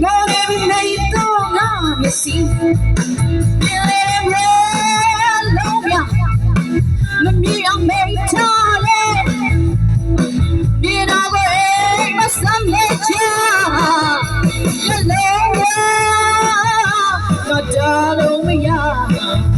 Love every night long on the sea. Feel it and love ya. The million may tall it. Did I go in my son let ya? Your love, your darling, yeah.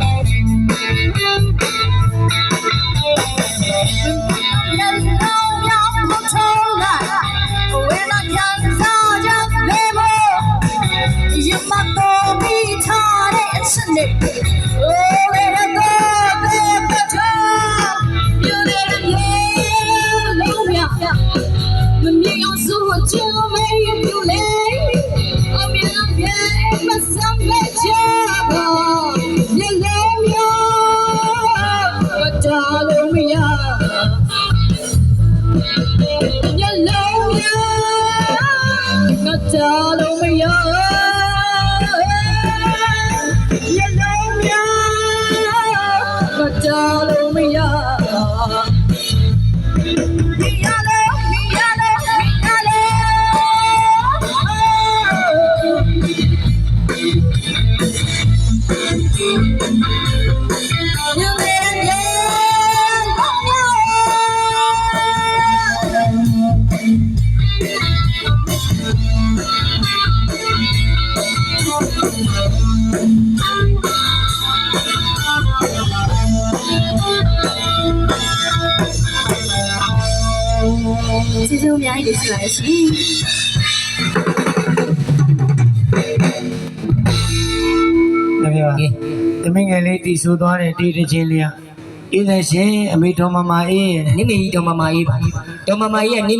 စနစ်အိုးလေကောကေပထယူနေရေလုံးရမမြင်အောင်စုံချုံမေးပြူလေအမီလမ်းပြဲမစံလက်ချပါလေလေမျိုးတာလုံးမရ Not all over you. வச்சாலோ மியா Thank you. ကျေးဇူးအများကြီးတင်ရှိပါတယ်ရှင်တကယ်ပါသမီးငယ်လေးတီဆိုသွားတဲ့တီတစ်ချင်းလေးကအေးတဲ့ရှင်အမေတော်မမအေးရဲ့နိမိတော်မမကြီးပါတော်မမကြီးကနိမိ